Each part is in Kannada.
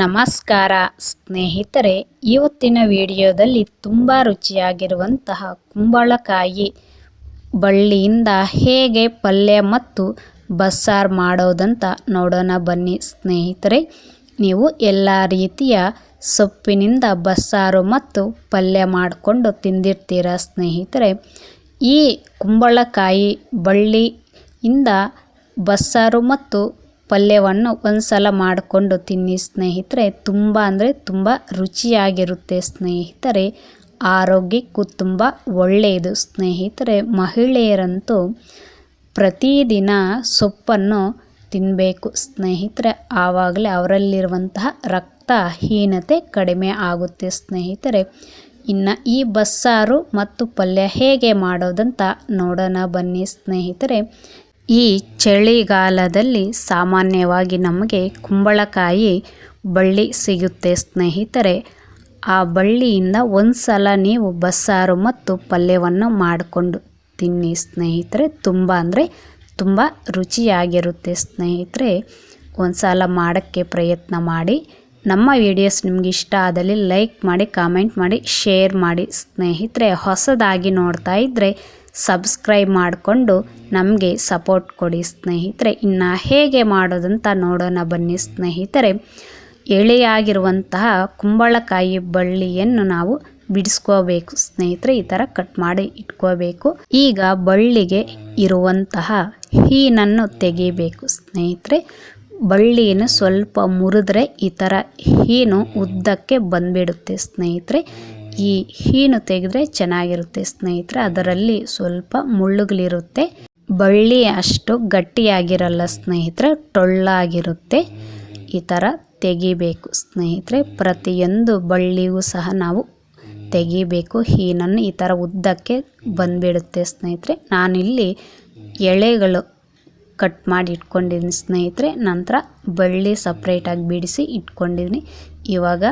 ನಮಸ್ಕಾರ ಸ್ನೇಹಿತರೆ, ಇವತ್ತಿನ ವಿಡಿಯೋದಲ್ಲಿ ತುಂಬ ರುಚಿಯಾಗಿರುವಂತಹ ಕುಂಬಳಕಾಯಿ ಬಳ್ಳಿಯಿಂದ ಹೇಗೆ ಪಲ್ಯ ಮತ್ತು ಬಸ್ಸಾರು ಮಾಡೋದಂತ ನೋಡೋಣ ಬನ್ನಿ ಸ್ನೇಹಿತರೆ. ನೀವು ಎಲ್ಲ ರೀತಿಯ ಸೊಪ್ಪಿನಿಂದ ಬಸ್ಸಾರು ಮತ್ತು ಪಲ್ಯ ಮಾಡಿಕೊಂಡು ತಿಂದಿರ್ತೀರ ಸ್ನೇಹಿತರೆ. ಈ ಕುಂಬಳಕಾಯಿ ಬಳ್ಳಿಯಿಂದ ಬಸ್ಸಾರು ಮತ್ತು ಪಲ್ಯವನ್ನು ಒಂದು ಸಲ ಮಾಡಿಕೊಂಡು ತಿನ್ನಿ ಸ್ನೇಹಿತರೆ. ತುಂಬ ಅಂದರೆ ತುಂಬ ರುಚಿಯಾಗಿರುತ್ತೆ ಸ್ನೇಹಿತರೆ. ಆರೋಗ್ಯಕ್ಕೂ ತುಂಬ ಒಳ್ಳೆಯದು ಸ್ನೇಹಿತರೆ. ಮಹಿಳೆಯರಂತೂ ಪ್ರತಿದಿನ ಸೊಪ್ಪನ್ನು ತಿನ್ನಬೇಕು ಸ್ನೇಹಿತರೆ. ಆವಾಗಲೇ ಅವರಲ್ಲಿರುವಂತಹ ರಕ್ತಹೀನತೆ ಕಡಿಮೆ ಆಗುತ್ತೆ ಸ್ನೇಹಿತರೆ. ಇನ್ನು ಈ ಬಸ್ಸಾರು ಮತ್ತು ಪಲ್ಯ ಹೇಗೆ ಮಾಡೋದಂತ ನೋಡೋಣ ಬನ್ನಿ ಸ್ನೇಹಿತರೆ. ಈ ಚಳಿಗಾಲದಲ್ಲಿ ಸಾಮಾನ್ಯವಾಗಿ ನಮಗೆ ಕುಂಬಳಕಾಯಿ ಬಳ್ಳಿ ಸಿಗುತ್ತೆ ಸ್ನೇಹಿತರೆ. ಆ ಬಳ್ಳಿಯಿಂದ ಒಂದು ಸಲ ನೀವು ಬಸ್ಸಾರು ಮತ್ತು ಪಲ್ಯವನ್ನು ಮಾಡಿಕೊಂಡು ತಿನ್ನಿ ಸ್ನೇಹಿತರೆ. ತುಂಬ ಅಂದರೆ ತುಂಬ ರುಚಿಯಾಗಿರುತ್ತೆ ಸ್ನೇಹಿತರೆ. ಒಂದು ಸಲ ಮಾಡೋಕ್ಕೆ ಪ್ರಯತ್ನ ಮಾಡಿ. ನಮ್ಮ ವಿಡಿಯೋಸ್ ನಿಮಗೆ ಇಷ್ಟ ಆದಲ್ಲಿ ಲೈಕ್ ಮಾಡಿ, ಕಾಮೆಂಟ್ ಮಾಡಿ, ಶೇರ್ ಮಾಡಿ ಸ್ನೇಹಿತರೆ. ಹೊಸದಾಗಿ ನೋಡ್ತಾ ಇದ್ದರೆ ಸಬ್ಸ್ಕ್ರೈಬ್ ಮಾಡಿಕೊಂಡು ನಮಗೆ ಸಪೋರ್ಟ್ ಕೊಡಿ ಸ್ನೇಹಿತರೆ. ಇನ್ನು ಹೇಗೆ ಮಾಡೋದಂತ ನೋಡೋಣ ಬನ್ನಿ ಸ್ನೇಹಿತರೆ. ಎಳೆಯಾಗಿರುವಂತಹ ಕುಂಬಳಕಾಯಿ ಬಳ್ಳಿಯನ್ನು ನಾವು ಬಿಡಿಸ್ಕೋಬೇಕು ಸ್ನೇಹಿತರೆ. ಈ ಥರ ಕಟ್ ಮಾಡಿ ಇಟ್ಕೋಬೇಕು. ಈಗ ಬಳ್ಳಿಗೆ ಇರುವಂತಹ ಹೀನನ್ನು ತೆಗಿಬೇಕು ಸ್ನೇಹಿತರೆ. ಬಳ್ಳಿಯನ್ನು ಸ್ವಲ್ಪ ಮುರಿದ್ರೆ ಈ ಥರ ಹೀನು ಉದ್ದಕ್ಕೆ ಬಂದ್ಬಿಡುತ್ತೆ ಸ್ನೇಹಿತರೆ. ಈ ಹೀನು ತೆಗೆದ್ರೆ ಚೆನ್ನಾಗಿರುತ್ತೆ ಸ್ನೇಹಿತರೆ. ಅದರಲ್ಲಿ ಸ್ವಲ್ಪ ಮುಳ್ಳುಗಳಿರುತ್ತೆ. ಬಳ್ಳಿ ಅಷ್ಟು ಗಟ್ಟಿಯಾಗಿರಲ್ಲ ಸ್ನೇಹಿತರೆ. ಟೊಳ್ಳಾಗಿರುತ್ತೆ. ಈ ಥರ ತೆಗಿಬೇಕು ಸ್ನೇಹಿತರೆ. ಪ್ರತಿಯೊಂದು ಬಳ್ಳಿಗೂ ಸಹ ನಾವು ತೆಗಿಬೇಕು. ಹೀನನ್ನು ಈ ಥರ ಉದ್ದಕ್ಕೆ ಬಂದ್ಬಿಡುತ್ತೆ ಸ್ನೇಹಿತರೆ. ನಾನಿಲ್ಲಿ ಎಳೆಗಳು ಕಟ್ ಮಾಡಿ ಇಟ್ಕೊಂಡಿದ್ದೀನಿ ಸ್ನೇಹಿತರೆ. ನಂತರ ಬಳ್ಳಿ ಸಪ್ರೇಟಾಗಿ ಬಿಡಿಸಿ ಇಟ್ಕೊಂಡಿದ್ದೀನಿ. ಇವಾಗ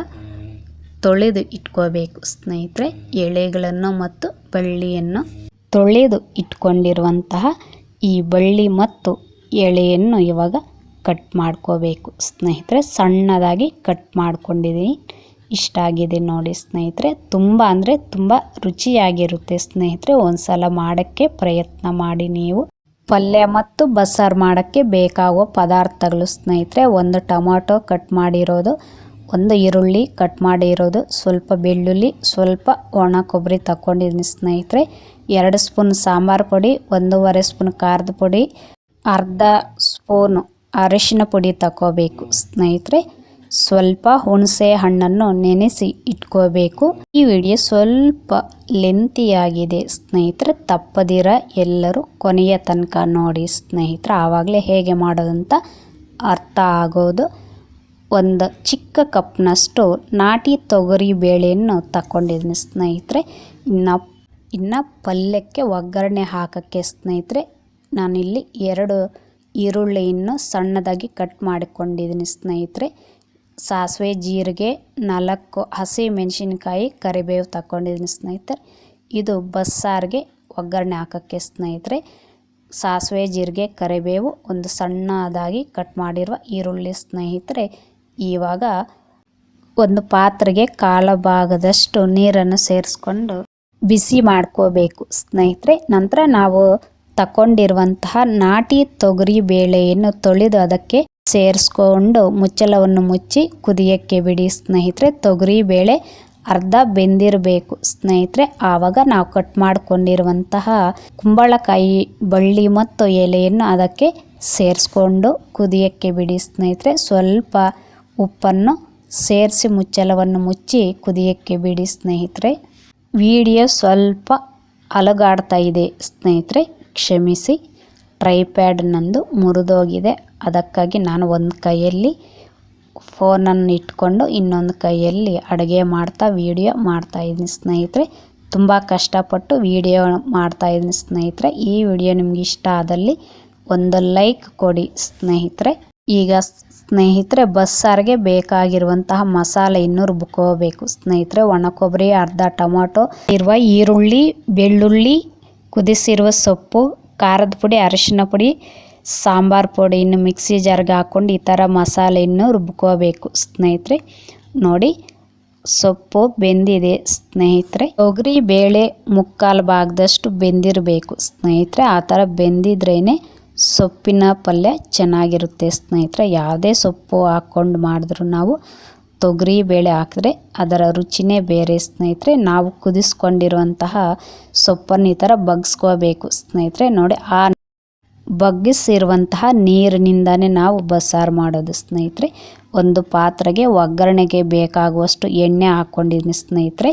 ತೊಳೆದು ಇಟ್ಕೋಬೇಕು. ಸ್ನೇಹಿತರೆ, ಎಳೆಗಳನ್ನು ಮತ್ತು ಬಳ್ಳಿಯನ್ನು ತೊಳೆದು ಇಟ್ಕೊಂಡಿರುವಂತಹ ಈ ಬಳ್ಳಿ ಮತ್ತು ಎಳೆಯನ್ನು ಇವಾಗ ಕಟ್ ಮಾಡ್ಕೋಬೇಕು. ಸ್ನೇಹಿತರೆ, ಸಣ್ಣದಾಗಿ ಕಟ್ ಮಾಡ್ಕೊಂಡಿದ್ದೀನಿ. ಇಷ್ಟ ಆಗಿದೆ ನೋಡಿ ಸ್ನೇಹಿತರೆ. ತುಂಬ ಅಂದರೆ ತುಂಬ ರುಚಿಯಾಗಿರುತ್ತೆ ಸ್ನೇಹಿತರೆ. ಒಂದು ಸಲ ಮಾಡೋಕ್ಕೆ ಪ್ರಯತ್ನ ಮಾಡಿ ನೀವು. ಪಲ್ಯ ಮತ್ತು ಬಸ್ಸಾರು ಮಾಡೋಕ್ಕೆ ಬೇಕಾಗುವ ಪದಾರ್ಥಗಳು ಸ್ನೇಹಿತರೆ. ಒಂದು ಟೊಮಾಟೊ ಕಟ್ ಮಾಡಿರೋದು ಒಂದು ಈರುಳ್ಳಿ ಕಟ್ ಮಾಡಿರೋದು ಸ್ವಲ್ಪ ಬೆಳ್ಳುಳ್ಳಿ, ಸ್ವಲ್ಪ ಒಣ ಕೊಬ್ಬರಿ ತಗೊಂಡಿದ್ದೀನಿ ಸ್ನೇಹಿತರೆ. ಎರಡು ಸ್ಪೂನ್ ಸಾಂಬಾರು ಪುಡಿ, ಒಂದೂವರೆ ಸ್ಪೂನ್ ಖಾರದ ಪುಡಿ, ಅರ್ಧ ಸ್ಪೂನು ಅರಿಶಿನ ಪುಡಿ ತಗೋಬೇಕು ಸ್ನೇಹಿತರೆ. ಸ್ವಲ್ಪ ಹುಣಸೆ ಹಣ್ಣನ್ನು ನೆನೆಸಿ ಇಟ್ಕೋಬೇಕು. ಈ ವಿಡಿಯೋ ಸ್ವಲ್ಪ ಲೆಂತಿಯಾಗಿದೆ ಸ್ನೇಹಿತರೆ. ತಪ್ಪದಿರ ಎಲ್ಲರೂ ಕೊನೆಯ ತನಕ ನೋಡಿ ಸ್ನೇಹಿತರೆ. ಆವಾಗಲೇ ಹೇಗೆ ಮಾಡೋದಂತ ಅರ್ಥ ಆಗೋದು. ಒಂದು ಚಿಕ್ಕ ಕಪ್ನಷ್ಟು ನಾಟಿ ತೊಗರಿ ಬೇಳೆಯನ್ನು ತಗೊಂಡಿದ್ದೀನಿ ಸ್ನೇಹಿತರೆ. ಇನ್ನು ಇನ್ನು ಪಲ್ಯಕ್ಕೆ ಒಗ್ಗರಣೆ ಹಾಕೋಕ್ಕೆ ಸ್ನೇಹಿತರೆ, ನಾನಿಲ್ಲಿ ಎರಡು ಈರುಳ್ಳಿಯನ್ನು ಸಣ್ಣದಾಗಿ ಕಟ್ ಮಾಡಿಕೊಂಡಿದ್ದೀನಿ ಸ್ನೇಹಿತರೆ. ಸಾಸಿವೆ, ಜೀರಿಗೆ, ನಾಲ್ಕು ಹಸಿ ಮೆಣಸಿನ್ಕಾಯಿ ಕರಿಬೇವು ತಗೊಂಡಿದ್ದೀನಿ ಸ್ನೇಹಿತರೆ. ಇದು ಬಸ್ಸಾರಿಗೆ ಒಗ್ಗರಣೆ ಹಾಕೋಕ್ಕೆ ಸ್ನೇಹಿತರೆ. ಸಾಸಿವೆ, ಜೀರಿಗೆ, ಕರಿಬೇವು ಒಂದು ಸಣ್ಣದಾಗಿ ಕಟ್ ಮಾಡಿರುವ ಈರುಳ್ಳಿ ಸ್ನೇಹಿತರೆ. ಇವಾಗ ಒಂದು ಪಾತ್ರೆಗೆ ಕಾಲ ಭಾಗದಷ್ಟು ನೀರನ್ನು ಸೇರಿಸ್ಕೊಂಡು ಬಿಸಿ ಮಾಡ್ಕೋಬೇಕು. ಸ್ನೇಹಿತರೆ, ನಂತರ ನಾವು ತಗೊಂಡಿರುವಂತಹ ನಾಟಿ ತೊಗರಿ ಬೇಳೆಯನ್ನು ತೊಳೆದು ಅದಕ್ಕೆ ಸೇರಿಸ್ಕೊಂಡು ಮುಚ್ಚಳವನ್ನು ಮುಚ್ಚಿ ಕುದಿಯಕ್ಕೆ ಬಿಡಿ. ಸ್ನೇಹಿತರೆ, ತೊಗರಿ ಬೇಳೆ ಅರ್ಧ ಬೆಂದಿರಬೇಕು. ಸ್ನೇಹಿತರೆ, ಆವಾಗ ನಾವು ಕಟ್ ಮಾಡಿಕೊಂಡಿರುವಂತಹ ಕುಂಬಳಕಾಯಿ, ಬಳ್ಳಿ ಮತ್ತು ಎಲೆಯನ್ನು ಅದಕ್ಕೆ ಸೇರಿಸ್ಕೊಂಡು ಕುದಿಯಕ್ಕೆ ಬಿಡಿ. ಸ್ನೇಹಿತರೆ, ಸ್ವಲ್ಪ ಉಪ್ಪನ್ನು ಸೇರಿಸಿ ಮುಚ್ಚಲವನ್ನು ಮುಚ್ಚಿ ಕುದಿಯಕ್ಕೆ ಬಿಡಿ ಸ್ನೇಹಿತರೆ. ವಿಡಿಯೋ ಸ್ವಲ್ಪ ಅಲುಗಾಡ್ತಾ ಇದೆ ಸ್ನೇಹಿತರೆ. ಕ್ಷಮಿಸಿ. ಟ್ರೈಪ್ಯಾಡ್ ನಂದು ಮುರಿದೋಗಿದೆ. ಅದಕ್ಕಾಗಿ ನಾನು ಒಂದು ಕೈಯಲ್ಲಿ ಫೋನನ್ನು ಇಟ್ಕೊಂಡು ಇನ್ನೊಂದು ಕೈಯಲ್ಲಿ ಅಡುಗೆ ಮಾಡ್ತಾ, ವಿಡಿಯೋ ಮಾಡ್ತಾ ಇದ್ದೀನಿ ಸ್ನೇಹಿತರೆ. ತುಂಬ ಕಷ್ಟಪಟ್ಟು ವಿಡಿಯೋ ಮಾಡ್ತಾ ಇದ್ದೀನಿ ಸ್ನೇಹಿತರೆ. ಈ ವಿಡಿಯೋ ನಿಮಗೆ ಇಷ್ಟ ಆದಲ್ಲಿ ಒಂದು ಲೈಕ್ ಕೊಡಿ ಸ್ನೇಹಿತರೆ. ಈಗ ಸ್ನೇಹಿತರೆ, ಬಸ್ಸಾರಿಗೆ ಬೇಕಾಗಿರುವಂತಹ ಮಸಾಲೆ ಇನ್ನೂ ರುಬ್ಕೋಬೇಕು ಸ್ನೇಹಿತರೆ, ಒಣ ಕೊಬ್ಬರಿ, ಅರ್ಧ ಟೊಮಾಟೊ, ಇರುವ ಈರುಳ್ಳಿ, ಬೆಳ್ಳುಳ್ಳಿ, ಕುದಿಸಿರುವ ಸೊಪ್ಪು, ಖಾರದ ಪುಡಿ, ಅರಿಶಿನ ಪುಡಿ, ಸಾಂಬಾರು ಪುಡಿಯನ್ನು ಮಿಕ್ಸಿ ಜಾರ್ಗೆ ಹಾಕ್ಕೊಂಡು ಈ ಥರ ಮಸಾಲೆಯನ್ನು ರುಬ್ಕೋಬೇಕು ಸ್ನೇಹಿತರೆ, ನೋಡಿ, ಸೊಪ್ಪು ಬೆಂದಿದೆ. ಸ್ನೇಹಿತರೆ, ತೊಗರಿ, ಬೇಳೆ ಮುಕ್ಕಾಲು ಭಾಗದಷ್ಟು ಬೆಂದಿರಬೇಕು. ಸ್ನೇಹಿತರೆ, ಆ ಥರ ಬೆಂದಿದ್ರೇ ಸೊಪ್ಪಿನ ಪಲ್ಯ ಚೆನ್ನಾಗಿರುತ್ತೆ ಸ್ನೇಹಿತರೆ. ಯಾವುದೇ ಸೊಪ್ಪು ಹಾಕ್ಕೊಂಡು ಮಾಡಿದ್ರು ನಾವು ತೊಗರಿ ಬೇಳೆ ಹಾಕಿದ್ರೆ ಅದರ ರುಚಿನೇ ಬೇರೆ ಸ್ನೇಹಿತರೆ. ನಾವು ಕುದಿಸ್ಕೊಂಡಿರುವಂತಹ ಸೊಪ್ಪನ್ನು ಈ ಥರ ಬಗ್ಸ್ಕೋಬೇಕು ಸ್ನೇಹಿತರೆ. ನೋಡಿ, ಆ ಬಗ್ಗಿಸಿರುವಂತಹ ನೀರಿನಿಂದನೇ ನಾವು ಬಸ್ಸಾರು ಮಾಡೋದು ಸ್ನೇಹಿತರೆ. ಒಂದು ಪಾತ್ರೆಗೆ ಒಗ್ಗರಣೆಗೆ ಬೇಕಾಗುವಷ್ಟು ಎಣ್ಣೆ ಹಾಕ್ಕೊಂಡಿದ್ದೀನಿ ಸ್ನೇಹಿತರೆ.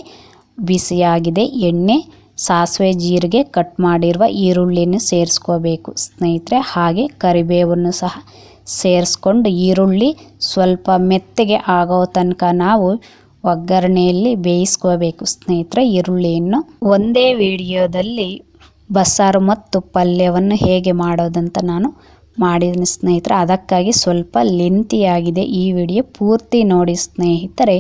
ಬಿಸಿಯಾಗಿದೆ ಎಣ್ಣೆ. ಸಾಸಿವೆ ಜೀರಿಗೆ ಕಟ್ ಮಾಡಿರುವ ಈರುಳ್ಳಿಯನ್ನು ಸೇರಿಸ್ಕೋಬೇಕು. ಸ್ನೇಹಿತರೆ, ಹಾಗೆ ಕರಿಬೇವನ್ನು ಸಹ ಸೇರಿಸ್ಕೊಂಡು ಈರುಳ್ಳಿ ಸ್ವಲ್ಪ ಮೆತ್ತಗೆ ಆಗೋ ತನಕ ನಾವು ಒಗ್ಗರಣೆಯಲ್ಲಿ ಬೇಯಿಸ್ಕೋಬೇಕು. ಸ್ನೇಹಿತರೆ, ಈರುಳ್ಳಿಯನ್ನು ಒಂದೇ ವಿಡಿಯೋದಲ್ಲಿ ಬಸ್ಸಾರು ಮತ್ತು ಪಲ್ಯವನ್ನು ಹೇಗೆ ಮಾಡೋದಂತ ನಾನು ಮಾಡಿದ್ದೀನಿ ಸ್ನೇಹಿತರೆ. ಅದಕ್ಕಾಗಿ ಸ್ವಲ್ಪ ಲೆಂತಿಯಾಗಿದೆ ಈ ವಿಡಿಯೋ. ಪೂರ್ತಿ ನೋಡಿ ಸ್ನೇಹಿತರೆ.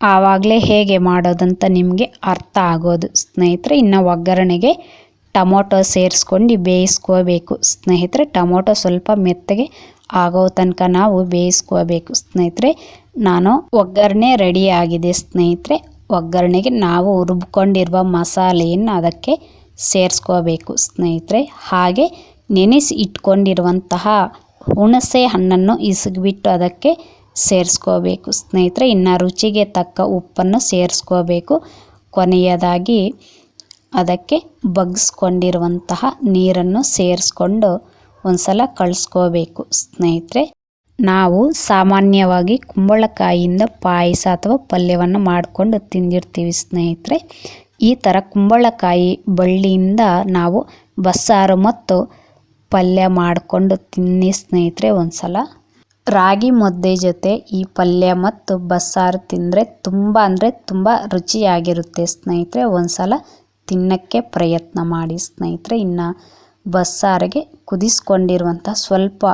ಆವಾಗಲೇ ಹೇಗೆ ಮಾಡೋದಂತ ನಿಮಗೆ ಅರ್ಥ ಆಗೋದು. ಸ್ನೇಹಿತರೆ, ಇನ್ನು ಒಗ್ಗರಣೆಗೆ ಟೊಮೊಟೊ ಸೇರಿಸ್ಕೊಂಡು ಬೇಯಿಸ್ಕೋಬೇಕು. ಸ್ನೇಹಿತರೆ, ಟೊಮೊಟೊ ಸ್ವಲ್ಪ ಮೆತ್ತಗೆ ಆಗೋ ತನಕ ನಾವು ಬೇಯಿಸ್ಕೋಬೇಕು. ಸ್ನೇಹಿತರೆ, ನಾನು ಒಗ್ಗರಣೆ ರೆಡಿ ಆಗಿದೆ ಸ್ನೇಹಿತರೆ, ಒಗ್ಗರಣೆಗೆ ನಾವು ರುಬ್ಕೊಂಡಿರುವ ಮಸಾಲೆಯನ್ನು ಅದಕ್ಕೆ ಸೇರಿಸ್ಕೋಬೇಕು. ಸ್ನೇಹಿತರೆ, ಹಾಗೆ ನೆನೆಸಿ ಇಟ್ಕೊಂಡಿರುವಂತಹ ಹುಣಸೆ ಹಣ್ಣನ್ನು ಇಸುಗಿಬಿಟ್ಟು ಅದಕ್ಕೆ ಸೇರಿಸ್ಕೋಬೇಕು. ಸ್ನೇಹಿತರೆ, ಇನ್ನು ರುಚಿಗೆ ತಕ್ಕ ಉಪ್ಪನ್ನು ಸೇರಿಸ್ಕೋಬೇಕು. ಕೊನೆಯದಾಗಿ ಅದಕ್ಕೆ ಬಗ್ಸ್ಕೊಂಡಿರುವಂತಹ ನೀರನ್ನು ಸೇರಿಸ್ಕೊಂಡು ಒಂದು ಸಲ ಕಳಿಸ್ಕೋಬೇಕು. ಸ್ನೇಹಿತರೆ, ನಾವು ಸಾಮಾನ್ಯವಾಗಿ ಕುಂಬಳಕಾಯಿಯಿಂದ ಪಾಯಸ ಅಥವಾ ಪಲ್ಯವನ್ನು ಮಾಡಿಕೊಂಡು ತಿಂದಿರ್ತೀವಿ ಸ್ನೇಹಿತರೆ. ಈ ಥರ ಕುಂಬಳಕಾಯಿ ಬಳ್ಳಿಯಿಂದ ನಾವು ಬಸ್ಸಾರು ಮತ್ತು ಪಲ್ಯ ಮಾಡಿಕೊಂಡು ತಿನ್ನಿ ಸ್ನೇಹಿತರೆ ಒಂದು ಸಲ ರಾಗಿ ಮುದ್ದೆ ಜೊತೆ ಈ ಪಲ್ಯ ಮತ್ತು ಬಸ್ಸಾರು ತಿಂದರೆ ತುಂಬ ಅಂದರೆ ತುಂಬ ರುಚಿಯಾಗಿರುತ್ತೆ. ಸ್ನೇಹಿತರೆ ಒಂದು ಸಲ ತಿನ್ನೋಕ್ಕೆ ಪ್ರಯತ್ನ ಮಾಡಿ ಸ್ನೇಹಿತರೆ. ಇನ್ನು ಬಸ್ಸಾರಿಗೆ ಕುದಿಸ್ಕೊಂಡಿರುವಂಥ ಸ್ವಲ್ಪ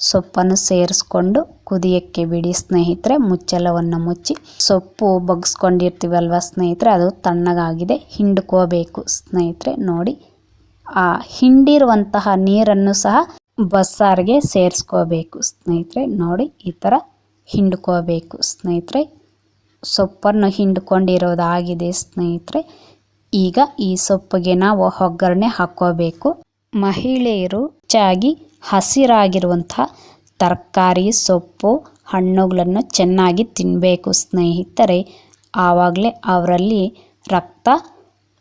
ಸೊಪ್ಪನ್ನು ಸೇರಿಸ್ಕೊಂಡು ಕುದಿಯೋಕ್ಕೆ ಬಿಡಿ ಸ್ನೇಹಿತರೆ. ಮುಚ್ಚಲವನ್ನು ಮುಚ್ಚಿ ಸೊಪ್ಪು ಬಗ್ಸ್ಕೊಂಡಿರ್ತೀವಲ್ವ ಸ್ನೇಹಿತರೆ, ಅದು ತಣ್ಣಗಾಗಿದೆ, ಹಿಂಡ್ಕೋಬೇಕು ಸ್ನೇಹಿತರೆ. ನೋಡಿ, ಆ ಹಿಂಡಿರುವಂತಹ ನೀರನ್ನು ಸಹ ಬಸ್ಸಾರಿಗೆ ಸೇರಿಸ್ಕೋಬೇಕು. ಸ್ನೇಹಿತರೆ, ನೋಡಿ, ಈ ಥರ ಹಿಂಡ್ಕೋಬೇಕು. ಸ್ನೇಹಿತರೆ, ಸೊಪ್ಪನ್ನು ಹಿಂಡ್ಕೊಂಡಿರೋದಾಗಿದೆ ಸ್ನೇಹಿತರೆ. ಈಗ ಈ ಸೊಪ್ಪಿಗೆ ನಾವು ಒಗ್ಗರಣೆ ಹಾಕ್ಕೋಬೇಕು. ಮಹಿಳೆಯರು ಹೆಚ್ಚಾಗಿ ಹಸಿರಾಗಿರುವಂಥ ತರಕಾರಿ, ಸೊಪ್ಪು, ಹಣ್ಣುಗಳನ್ನು ಚೆನ್ನಾಗಿ ತಿನ್ನಬೇಕು ಸ್ನೇಹಿತರೆ. ಆವಾಗಲೇ ಅವರಲ್ಲಿ ರಕ್ತ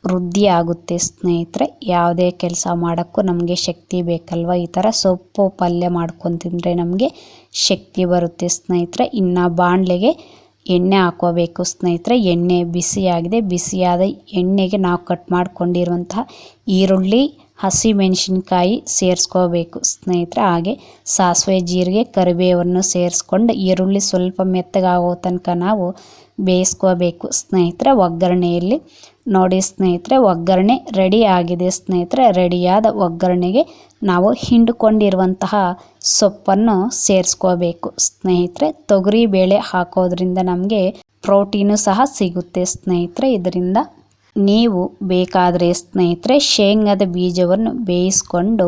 ವೃದ್ಧಿ ಆಗುತ್ತೆ ಸ್ನೇಹಿತರೆ. ಯಾವುದೇ ಕೆಲಸ ಮಾಡೋಕ್ಕೂ ನಮಗೆ ಶಕ್ತಿ ಬೇಕಲ್ವ? ಈ ಥರ ಸೊಪ್ಪು ಪಲ್ಯ ಮಾಡ್ಕೊಂಡು ತಿಂದರೆ ನಮಗೆ ಶಕ್ತಿ ಬರುತ್ತೆ ಸ್ನೇಹಿತರೆ. ಇನ್ನು ಬಾಣಲೆಗೆ ಎಣ್ಣೆ ಹಾಕೋಬೇಕು ಸ್ನೇಹಿತರೆ. ಎಣ್ಣೆ ಬಿಸಿಯಾಗಿದೆ. ಬಿಸಿಯಾದ ಎಣ್ಣೆಗೆ ನಾವು ಕಟ್ ಮಾಡ್ಕೊಂಡಿರುವಂತಹ ಈರುಳ್ಳಿ ಹಸಿಮೆಣಸಿನ್ಕಾಯಿ ಸೇರಿಸ್ಕೋಬೇಕು. ಸ್ನೇಹಿತರೆ, ಹಾಗೆ ಸಾಸಿವೆ, ಜೀರಿಗೆ ಕರಿಬೇವನ್ನು ಸೇರಿಸ್ಕೊಂಡು ಈರುಳ್ಳಿ ಸ್ವಲ್ಪ ಮೆತ್ತಗಾಗೋ ತನಕ ನಾವು ಬೇಯಿಸ್ಕೋಬೇಕು. ಸ್ನೇಹಿತರೆ, ಒಗ್ಗರಣೆಯಲ್ಲಿ ನೋಡಿ ಸ್ನೇಹಿತರೆ, ಒಗ್ಗರಣೆ ರೆಡಿ ಆಗಿದೆ. ಸ್ನೇಹಿತರೆ, ರೆಡಿಯಾದ ಒಗ್ಗರಣೆಗೆ ನಾವು ಹಿಂಡ್ಕೊಂಡಿರುವಂತಹ ಸೊಪ್ಪನ್ನು ಸೇರಿಸ್ಕೋಬೇಕು. ಸ್ನೇಹಿತರೆ ತೊಗರಿ ಬೇಳೆ ಹಾಕೋದ್ರಿಂದ ನಮಗೆ ಪ್ರೋಟೀನು ಸಹ ಸಿಗುತ್ತೆ. ಸ್ನೇಹಿತರೆ, ಇದರಿಂದ ನೀವು ಬೇಕಾದರೆ ಸ್ನೇಹಿತರೆ ಶೇಂಗಾದ ಬೀಜವನ್ನು ಬೇಯಿಸ್ಕೊಂಡು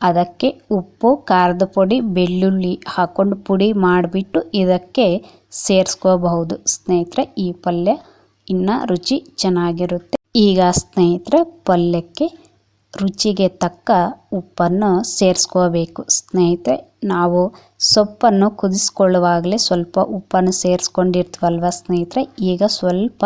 ಅದಕ್ಕೆ ಉಪ್ಪು, ಖಾರದ ಪುಡಿ, ಬೆಳ್ಳುಳ್ಳಿ ಹಾಕ್ಕೊಂಡು ಪುಡಿ ಮಾಡಿಬಿಟ್ಟು ಇದಕ್ಕೆ ಸೇರಿಸ್ಕೋಬಹುದು. ಸ್ನೇಹಿತರೆ, ಈ ಪಲ್ಯ ಇನ್ನು ರುಚಿ ಚೆನ್ನಾಗಿರುತ್ತೆ. ಈಗ ಸ್ನೇಹಿತರೆ, ಪಲ್ಯಕ್ಕೆ ರುಚಿಗೆ ತಕ್ಕ ಉಪ್ಪನ್ನು ಸೇರಿಸ್ಕೋಬೇಕು. ಸ್ನೇಹಿತರೆ, ನಾವು ಸೊಪ್ಪನ್ನು ಕುದಿಸ್ಕೊಳ್ಳುವಾಗಲೇ ಸ್ವಲ್ಪ ಉಪ್ಪನ್ನು ಸೇರಿಸ್ಕೊಂಡಿರ್ತೀವಲ್ವ ಸ್ನೇಹಿತರೆ? ಈಗ ಸ್ವಲ್ಪ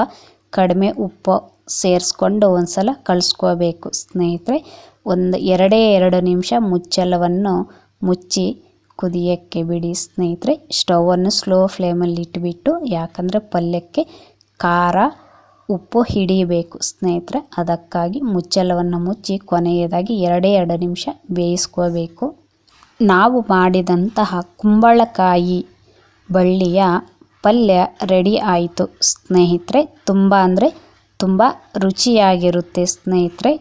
ಕಡಿಮೆ ಉಪ್ಪು ಸೇರಿಸ್ಕೊಂಡು ಒಂದು ಸಲ ಕಳಿಸ್ಕೋಬೇಕು. ಸ್ನೇಹಿತರೆ, ಒಂದು ಎರಡೇ ಎರಡು ನಿಮಿಷ ಮುಚ್ಚಲವನ್ನು ಮುಚ್ಚಿ ಕುದಿಯೋಕ್ಕೆ ಬಿಡಿ ಸ್ನೇಹಿತರೆ. ಸ್ಟೌವನ್ನು ಸ್ಲೋ ಫ್ಲೇಮಲ್ಲಿ ಇಟ್ಬಿಟ್ಟು, ಯಾಕಂದರೆ ಪಲ್ಯಕ್ಕೆ ಖಾರ ಉಪ್ಪು ಹಿಡಿಯಬೇಕು ಸ್ನೇಹಿತರೆ. ಅದಕ್ಕಾಗಿ ಮುಚ್ಚಲವನ್ನು ಮುಚ್ಚಿ ಕೊನೆಯದಾಗಿ ಎರಡೇ ಎರಡು ನಿಮಿಷ ಬೇಯಿಸ್ಕೋಬೇಕು. ನಾವು ಮಾಡಿದಂತಹ ಕುಂಬಳಕಾಯಿ ಬಳ್ಳಿಯ ಪಲ್ಯ ರೆಡಿ ಆಯಿತು ಸ್ನೇಹಿತರೆ. ತುಂಬ ಅಂದರೆ ತುಂಬ ರುಚಿಯಾಗಿರುತ್ತೆ ಸ್ನೇಹಿತರೆ.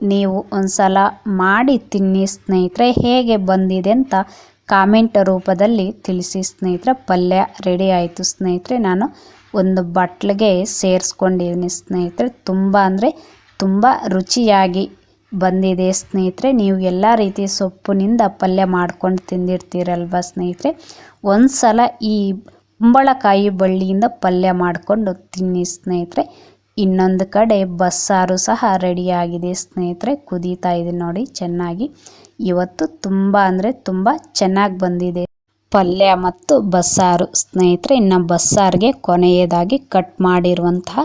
ನೀವು ಒಂದು ಸಲ ಮಾಡಿ ತಿನ್ನಿ ಸ್ನೇಹಿತರೆ, ಹೇಗೆ ಬಂದಿದೆ ಅಂತ ಕಾಮೆಂಟ್ ರೂಪದಲ್ಲಿ ತಿಳಿಸಿ ಸ್ನೇಹಿತರೆ. ಪಲ್ಯ ರೆಡಿ ಆಯಿತು ಸ್ನೇಹಿತರೆ. ನಾನು ಒಂದು ಬಟ್ಲಿಗೆ ಸೇರಿಸ್ಕೊಂಡಿದ್ದೀನಿ ಸ್ನೇಹಿತರೆ. ತುಂಬ ಅಂದರೆ ತುಂಬ ರುಚಿಯಾಗಿ ಬಂದಿದೆ ಸ್ನೇಹಿತರೆ. ನೀವು ಎಲ್ಲ ರೀತಿ ಸೊಪ್ಪಿನಿಂದ ಪಲ್ಯ ಮಾಡ್ಕೊಂಡು ತಿಂದಿರ್ತೀರಲ್ವ ಸ್ನೇಹಿತರೆ. ಒಂದು ಸಲ ಈ ಕುಂಬಳಕಾಯಿ ಬಳ್ಳಿಯಿಂದ ಪಲ್ಯ ಮಾಡಿಕೊಂಡು ತಿನ್ನಿ ಸ್ನೇಹಿತರೆ. ಇನ್ನೊಂದು ಕಡೆ ಬಸ್ಸಾರು ಸಹ ರೆಡಿಯಾಗಿದೆ. ಸ್ನೇಹಿತರೆ, ಕುದೀತಾ ಇದೆ ನೋಡಿ, ಚೆನ್ನಾಗಿ. ಇವತ್ತು ತುಂಬ ಅಂದರೆ ತುಂಬ ಚೆನ್ನಾಗಿ ಬಂದಿದೆ. ಪಲ್ಯ ಮತ್ತು ಬಸ್ಸಾರು. ಸ್ನೇಹಿತರೆ, ಇನ್ನು ಬಸ್ಸಾರಿಗೆ ಕೊನೆಯದಾಗಿ ಕಟ್ ಮಾಡಿರುವಂತಹ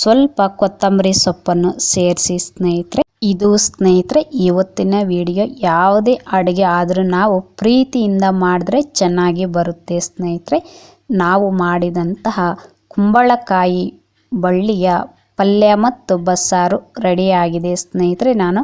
ಸ್ವಲ್ಪ ಕೊತ್ತಂಬರಿ ಸೊಪ್ಪನ್ನು ಸೇರಿಸಿ ಸ್ನೇಹಿತರೆ. ಇದು ಸ್ನೇಹಿತರೆ, ಇವತ್ತಿನ ವಿಡಿಯೋ. ಯಾವುದೇ ಅಡುಗೆ ಆದರೂ ನಾವು ಪ್ರೀತಿಯಿಂದ ಮಾಡಿದ್ರೆ ಚೆನ್ನಾಗಿ ಬರುತ್ತೆ ಸ್ನೇಹಿತರೆ. ನಾವು ಮಾಡಿದಂತಹ ಕುಂಬಳಕಾಯಿ ಬಳ್ಳಿಯ ಪಲ್ಯ ಮತ್ತು ಬಸ್ಸಾರು ರೆಡಿಯಾಗಿದೆ. ಸ್ನೇಹಿತರೆ, ನಾನು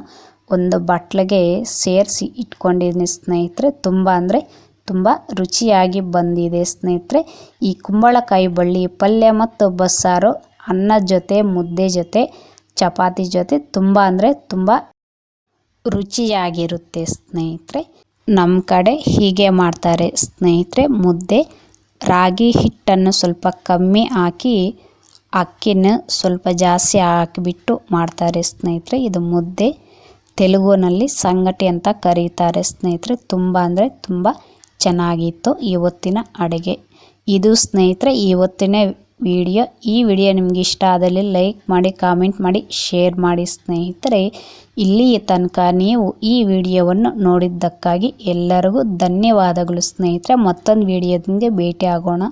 ಒಂದು ಬಟ್ಲಿಗೆ ಸೇರಿಸಿ ಇಟ್ಕೊಂಡಿದ್ದೀನಿ ಸ್ನೇಹಿತರೆ. ತುಂಬ ಅಂದರೆ ತುಂಬ ರುಚಿಯಾಗಿ ಬಂದಿದೆ ಸ್ನೇಹಿತರೆ. ಈ ಕುಂಬಳಕಾಯಿ ಬಳ್ಳಿ, ಪಲ್ಯ ಮತ್ತು ಬಸ್ಸಾರು, ಅನ್ನ ಜೊತೆ, ಮುದ್ದೆ ಜೊತೆ, ಚಪಾತಿ ಜೊತೆ ತುಂಬ ಅಂದರೆ ತುಂಬ ರುಚಿಯಾಗಿರುತ್ತೆ ಸ್ನೇಹಿತರೆ. ನಮ್ಮ ಕಡೆ ಹೀಗೆ ಮಾಡ್ತಾರೆ ಸ್ನೇಹಿತರೆ. ಮುದ್ದೆ ರಾಗಿ ಹಿಟ್ಟನ್ನು ಸ್ವಲ್ಪ ಕಮ್ಮಿ ಹಾಕಿ ಅಕ್ಕಿನ ಸ್ವಲ್ಪ ಜಾಸ್ತಿ ಹಾಕಿಬಿಟ್ಟು ಮಾಡ್ತಾರೆ ಸ್ನೇಹಿತರೆ. ಇದು ಮುದ್ದೆ. ತೆಲುಗುನಲ್ಲಿ ಸಂಗಟಿ ಅಂತ ಕರೀತಾರೆ ಸ್ನೇಹಿತರೆ. ತುಂಬ ಅಂದರೆ ತುಂಬ ಚೆನ್ನಾಗಿತ್ತು ಇವತ್ತಿನ ಅಡುಗೆ. ಇದು ಸ್ನೇಹಿತರೆ, ಇವತ್ತಿನ ವಿಡಿಯೋ. ಈ ವಿಡಿಯೋ ನಿಮ್ಗೆ ಇಷ್ಟ ಆದಲ್ಲಿ ಲೈಕ್ ಮಾಡಿ, ಕಾಮೆಂಟ್ ಮಾಡಿ, ಶೇರ್ ಮಾಡಿ ಸ್ನೇಹಿತರೆ. ಇಲ್ಲಿಯ ತನಕ ನೀವು ಈ ವಿಡಿಯೋವನ್ನು ನೋಡಿದ್ದಕ್ಕಾಗಿ ಎಲ್ಲರಿಗೂ ಧನ್ಯವಾದಗಳು ಸ್ನೇಹಿತರೆ. ಮತ್ತೊಂದು ವಿಡಿಯೋದಿಂದ ಭೇಟಿ ಆಗೋಣ